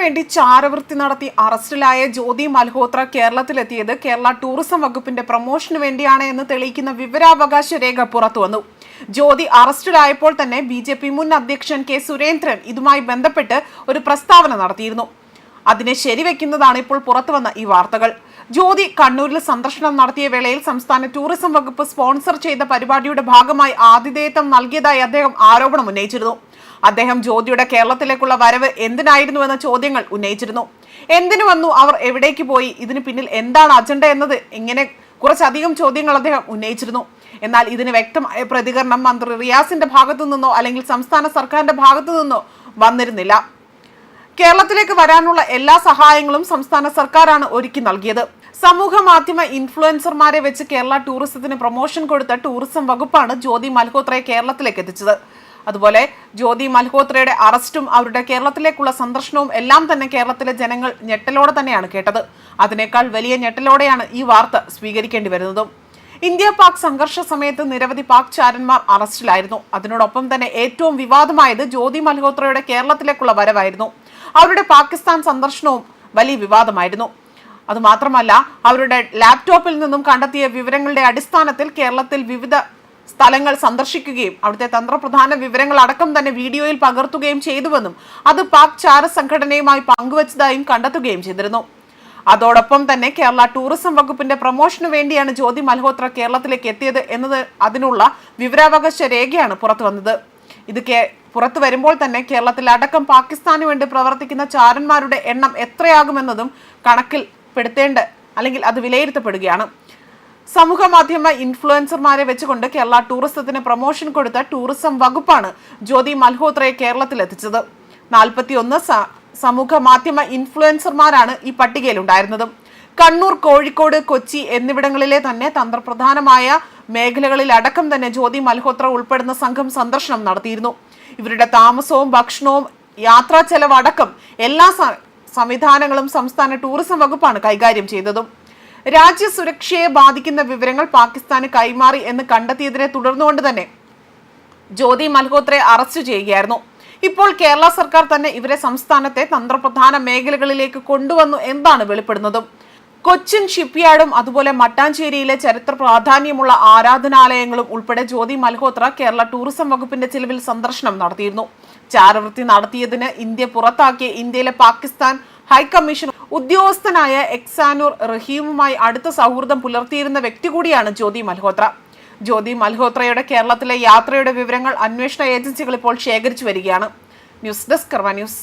വേണ്ടി ചാരവൃത്തി നടത്തി അറസ്റ്റിലായ ജ്യോതി മൽഹോത്ര കേരളത്തിലെത്തിയത് കേരള ടൂറിസം വകുപ്പിന്റെ പ്രൊമോഷന് വേണ്ടിയാണ് എന്ന് തെളിയിക്കുന്ന വിവരാവകാശ രേഖ പുറത്തുവന്നു ജ്യോതി അറസ്റ്റിലായപ്പോൾ തന്നെ ബി ജെ പി മുൻ അധ്യക്ഷൻ കെ സുരേന്ദ്രൻ ഇതുമായി ബന്ധപ്പെട്ട് ഒരു പ്രസ്താവന നടത്തിയിരുന്നു. അതിനെ ശരിവെക്കുന്നതാണ് ഇപ്പോൾ പുറത്തുവന്ന ഈ വാർത്തകൾ. ജ്യോതി കണ്ണൂരിൽ സന്ദർശനം നടത്തിയ വേളയിൽ സംസ്ഥാന ടൂറിസം വകുപ്പ് സ്പോൺസർ ചെയ്ത പരിപാടിയുടെ ഭാഗമായി ആതിഥേയത്വം നൽകിയതായി അദ്ദേഹം ആരോപണം ഉന്നയിച്ചിരുന്നു. അദ്ദേഹം ജ്യോതിയുടെ കേരളത്തിലേക്കുള്ള വരവ് എന്തിനായിരുന്നു എന്ന ചോദ്യങ്ങൾ ഉന്നയിച്ചിരുന്നു. എന്തിനു വന്നു? അവർ എവിടേക്ക് പോയി? ഇതിന് പിന്നിൽ എന്താണ് അജണ്ട എന്നത്? ഇങ്ങനെ കുറച്ചധികം ചോദ്യങ്ങൾ അദ്ദേഹം ഉന്നയിച്ചിരുന്നു. എന്നാൽ ഇതിന് വ്യക്തമായ പ്രതികരണം മന്ത്രി റിയാസിന്റെ ഭാഗത്തു നിന്നോ അല്ലെങ്കിൽ സംസ്ഥാന സർക്കാരിന്റെ ഭാഗത്തു നിന്നോ വന്നിരുന്നില്ല. കേരളത്തിലേക്ക് വരാനുള്ള എല്ലാ സഹായങ്ങളും സംസ്ഥാന സർക്കാരാണ് ഒരുക്കി നൽകിയത്. സമൂഹ മാധ്യമ ഇൻഫ്ലുവൻസർമാരെ വെച്ച് കേരള ടൂറിസത്തിന് പ്രൊമോഷൻ കൊടുത്ത ടൂറിസം വകുപ്പാണ് ജ്യോതി മൽഹോത്രയെ കേരളത്തിലേക്ക് എത്തിച്ചത്. അതുപോലെ ജ്യോതി മൽഹോത്രയുടെ അറസ്റ്റും അവരുടെ കേരളത്തിലേക്കുള്ള സന്ദർശനവും എല്ലാം തന്നെ കേരളത്തിലെ ജനങ്ങൾ ഞെട്ടലോടെ തന്നെയാണ് കേട്ടത്. അതിനേക്കാൾ വലിയ ഞെട്ടലോടെയാണ് ഈ വാർത്ത സ്വീകരിക്കേണ്ടി വരുന്നതും. ഇന്ത്യ പാക് സംഘർഷ സമയത്ത് നിരവധി പാക് ചാരന്മാർ അറസ്റ്റിലായിരുന്നു. അതിനോടൊപ്പം തന്നെ ഏറ്റവും വിവാദമായത് ജ്യോതി മൽഹോത്രയുടെ കേരളത്തിലേക്കുള്ള വരവായിരുന്നു. അവരുടെ പാകിസ്ഥാൻ സന്ദർശനവും വലിയ വിവാദമായിരുന്നു. അതുമാത്രമല്ല അവരുടെ ലാപ്ടോപ്പിൽ നിന്നും കണ്ടെത്തിയ വിവരങ്ങളുടെ അടിസ്ഥാനത്തിൽ കേരളത്തിൽ വിവിധ സ്ഥലങ്ങൾ സന്ദർശിക്കുകയും അവിടുത്തെ തന്ത്രപ്രധാന വിവരങ്ങൾ അടക്കം തന്നെ വീഡിയോയിൽ പകർത്തുകയും ചെയ്തുവെന്നും അത് പാക് ചാര സംഘടനയുമായി പങ്കുവച്ചതായും കണ്ടെത്തുകയും ചെയ്തിരുന്നു. അതോടൊപ്പം തന്നെ കേരള ടൂറിസം വകുപ്പിന്റെ പ്രൊമോഷന് വേണ്ടിയാണ് ജ്യോതി മൽഹോത്ര കേരളത്തിലേക്ക് എത്തിയത് എന്നത് അതിനുള്ള വിവരാവകാശ രേഖയാണ് പുറത്തു വന്നത്. ഇത് പുറത്തു വരുമ്പോൾ തന്നെ കേരളത്തിൽ അടക്കം പാകിസ്ഥാന് വേണ്ടി പ്രവർത്തിക്കുന്ന ചാരന്മാരുടെ എണ്ണം എത്രയാകുമെന്നതും കണക്കിൽ പെടുത്തേണ്ട അല്ലെങ്കിൽ അത് വിലയിരുത്തപ്പെടുകയാണ്. സമൂഹ മാധ്യമ ഇൻഫ്ലുവൻസർമാരെ വെച്ചുകൊണ്ട് കേരള ടൂറിസത്തിന് പ്രൊമോഷൻ കൊടുത്ത ടൂറിസം വകുപ്പാണ് ജ്യോതി മൽഹോത്രയെ കേരളത്തിലെത്തിച്ചത്. നാൽപ്പത്തിയൊന്ന് സമൂഹ മാധ്യമ ഇൻഫ്ലുവൻസർമാരാണ് ഈ പട്ടികയിലുണ്ടായിരുന്നത്. കണ്ണൂർ കോഴിക്കോട് കൊച്ചി എന്നിവിടങ്ങളിലെ തന്നെ തന്ത്രപ്രധാനമായ മേഖലകളിൽ അടക്കം തന്നെ ജ്യോതി മൽഹോത്ര ഉൾപ്പെടുന്ന സംഘം സന്ദർശനം നടത്തിയിരുന്നു. ഇവരുടെ താമസവും ഭക്ഷണവും യാത്രാ ചെലവടക്കം എല്ലാ സംവിധാനങ്ങളും സംസ്ഥാന ടൂറിസം വകുപ്പാണ് കൈകാര്യം ചെയ്തതും. രാജ്യ സുരക്ഷയെ ബാധിക്കുന്ന വിവരങ്ങൾ പാകിസ്ഥാന് കൈമാറി എന്ന് കണ്ടെത്തിയതിനെ തുടർന്നുകൊണ്ട് തന്നെ ജ്യോതി മൽഹോത്രയെ അറസ്റ്റ് ചെയ്യുകയായിരുന്നു. ഇപ്പോൾ കേരള സർക്കാർ തന്നെ ഇവരെ സംസ്ഥാനത്തെ തന്ത്രപ്രധാന മേഖലകളിലേക്ക് കൊണ്ടുവന്നു എന്താണ് വെളിപ്പെടുന്നതും. കൊച്ചിൻ ഷിപ്പ്യാർഡും അതുപോലെ മട്ടാഞ്ചേരിയിലെ ചരിത്ര പ്രാധാന്യമുള്ള ആരാധനാലയങ്ങളും ഉൾപ്പെടെ ജ്യോതി മൽഹോത്ര കേരള ടൂറിസം വകുപ്പിന്റെ ചിലവിൽ സന്ദർശനം നടത്തിയിരുന്നു. ചാരവൃത്തി നടത്തിയതിന് ഇന്ത്യ പുറത്താക്കിയ ഇന്ത്യയിലെ പാകിസ്ഥാൻ ഹൈക്കമ്മീഷൻ ഉദ്യോഗസ്ഥനായ എക്സാനൂർ റഹീമുമായി അടുത്ത സൗഹൃദം പുലർത്തിയിരുന്ന വ്യക്തി കൂടിയാണ് ജ്യോതി മൽഹോത്ര. ജ്യോതി മൽഹോത്രയുടെ കേരളത്തിലെ യാത്രയുടെ വിവരങ്ങൾ അന്വേഷണ ഏജൻസികൾ ഇപ്പോൾ ശേഖരിച്ചു വരികയാണ്. News desk Karva news.